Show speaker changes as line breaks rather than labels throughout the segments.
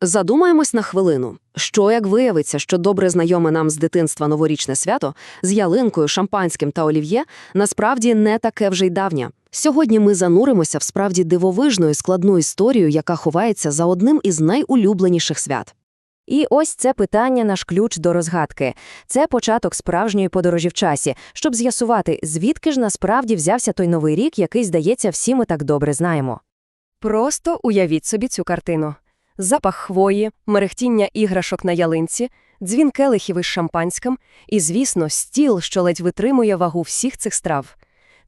Задумаємось на хвилину. Що як виявиться, що добре знайоме нам з дитинства новорічне свято з ялинкою, шампанським та олів'є насправді не таке вже й давнє. Сьогодні ми зануримося в справді дивовижну і складну історію, яка ховається за одним із найулюбленіших свят.
І ось це питання наш ключ до розгадки. Це початок справжньої подорожі в часі, щоб з'ясувати, звідки ж насправді взявся той новий рік, який, здається, всі ми так добре знаємо. Просто уявіть собі цю картину. Запах хвої, мерехтіння іграшок на ялинці, дзвін келихів із шампанським і, звісно, стіл, що ледь витримує вагу всіх цих страв.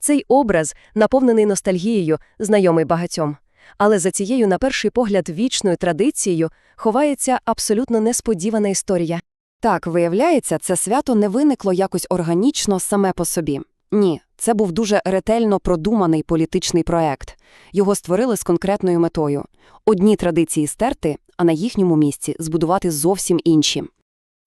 Цей образ, наповнений ностальгією, знайомий багатьом. Але за цією, на перший погляд, вічною традицією ховається абсолютно несподівана історія.
Так, виявляється, це свято не виникло якось органічно саме по собі. Ні, це був дуже ретельно продуманий політичний проект. Його створили з конкретною метою – одні традиції стерти, а на їхньому місці збудувати зовсім інші.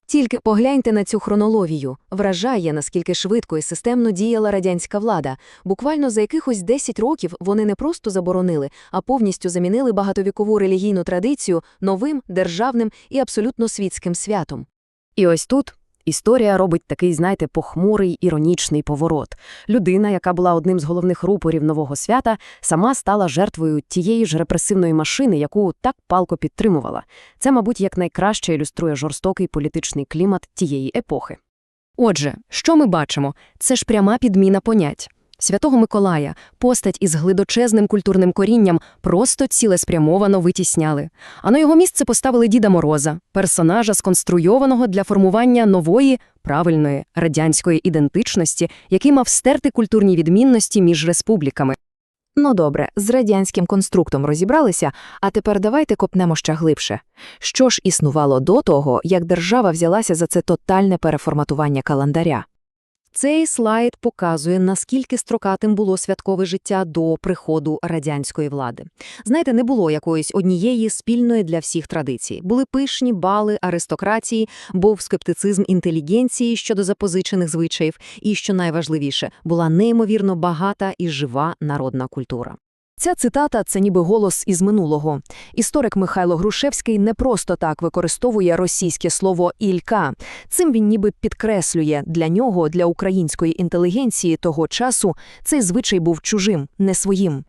Тільки погляньте на цю хронологію. Вражає, наскільки швидко і системно діяла радянська влада. Буквально за якихось 10 років вони не просто заборонили, а повністю замінили багатовікову релігійну традицію новим, державним і абсолютно світським святом.
І ось тут історія робить такий, знаєте, похмурий, іронічний поворот. Людина, яка була одним з головних рупорів нового свята, сама стала жертвою тієї ж репресивної машини, яку так палко підтримувала. Це, мабуть, якнайкраще ілюструє жорстокий політичний клімат тієї епохи. Отже, що ми бачимо? Це ж пряма підміна понять. Святого Миколая, постать із глидочезним культурним корінням, просто цілеспрямовано витісняли. А на його місце поставили Діда Мороза, персонажа, сконструйованого для формування нової, правильної радянської ідентичності, який мав стерти культурні відмінності між республіками.
Ну добре, з радянським конструктом розібралися, а тепер давайте копнемо ще глибше. Що ж існувало до того, як держава взялася за це тотальне переформатування календаря?
Цей слайд показує, наскільки строкатим було святкове життя до приходу радянської влади. Знаєте, не було якоїсь однієї спільної для всіх традиції. Були пишні бали аристократії, був скептицизм інтелігенції щодо запозичених звичаїв, і, що найважливіше, була неймовірно багата і жива народна культура.
Ця цитата – це ніби голос із минулого. Історик Михайло Грушевський не просто так використовує російське слово «ілька». Цим він ніби підкреслює, для нього, для української інтелігенції того часу, цей звичай був чужим, не своїм.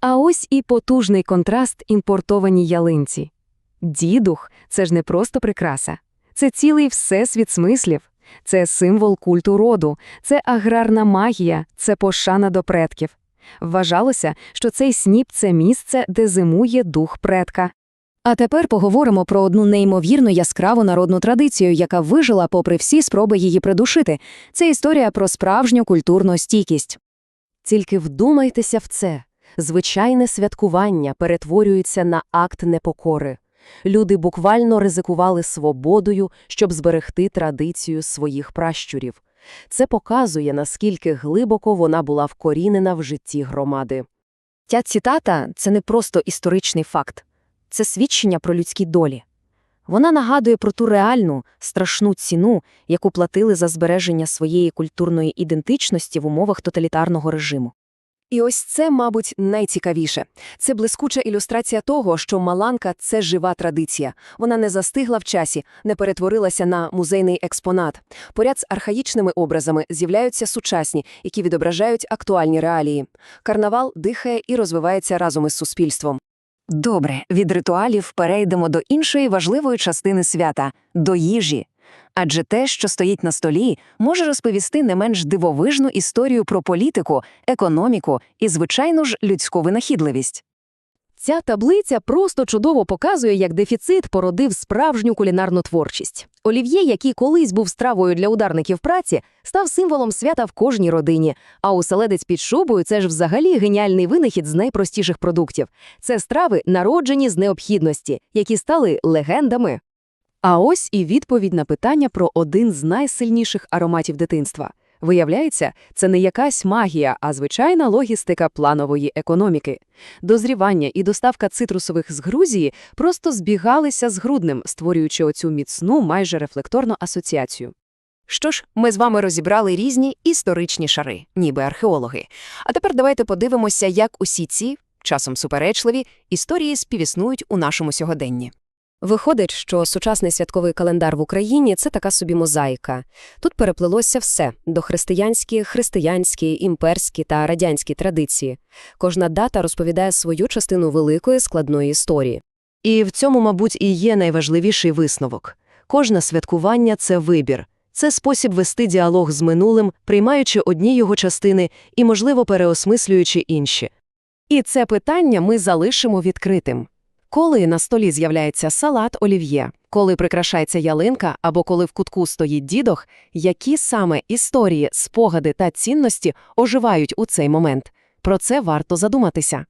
А ось і потужний контраст імпортованій ялинці. Дідух – це ж не просто прикраса. Це цілий всесвіт смислів. Це символ культу роду, це аграрна магія, це пошана до предків. Вважалося, що цей сніп – це місце, де зимує дух предка.
А тепер поговоримо про одну неймовірно яскраву народну традицію, яка вижила попри всі спроби її придушити. Це історія про справжню культурну стійкість.
Тільки вдумайтеся в це. Звичайне святкування перетворюється на акт непокори. Люди буквально ризикували свободою, щоб зберегти традицію своїх пращурів. Це показує, наскільки глибоко вона була вкорінена в житті громади.
Ця цитата – це не просто історичний факт. Це свідчення про людські долі. Вона нагадує про ту реальну, страшну ціну, яку платили за збереження своєї культурної ідентичності в умовах тоталітарного режиму.
І ось це, мабуть, найцікавіше. Це блискуча ілюстрація того, що Маланка – це жива традиція. Вона не застигла в часі, не перетворилася на музейний експонат. Поряд з архаїчними образами з'являються сучасні, які відображають актуальні реалії. Карнавал дихає і розвивається разом із суспільством.
Добре, від ритуалів перейдемо до іншої важливої частини свята – до їжі. Адже те, що стоїть на столі, може розповісти не менш дивовижну історію про політику, економіку і, звичайно ж, людську винахідливість.
Ця таблиця просто чудово показує, як дефіцит породив справжню кулінарну творчість. Олів'є, який колись був стравою для ударників праці, став символом свята в кожній родині. А оселедець під шубою – це ж взагалі геніальний винахід з найпростіших продуктів. Це страви, народжені з необхідності, які стали легендами. А ось і відповідь на питання про один з найсильніших ароматів дитинства. Виявляється, це не якась магія, а звичайна логістика планової економіки. Дозрівання і доставка цитрусових з Грузії просто збігалися з грудним, створюючи оцю міцну, майже рефлекторну асоціацію. Що ж, ми з вами розібрали різні історичні шари, ніби археологи. А тепер давайте подивимося, як усі ці, часом суперечливі, історії співіснують у нашому сьогоденні.
Виходить, що сучасний святковий календар в Україні це така собі мозаїка. Тут переплелося все – дохристиянські, християнські, імперські та радянські традиції. Кожна дата розповідає свою частину великої складної історії.
І в цьому, мабуть, і є найважливіший висновок. Кожне святкування – це вибір. Це спосіб вести діалог з минулим, приймаючи одні його частини і, можливо, переосмислюючи інші. І це питання ми залишимо відкритим. Коли на столі з'являється салат олів'є, коли прикрашається ялинка або коли в кутку стоїть дідох, які саме історії, спогади та цінності оживають у цей момент? Про це варто задуматися.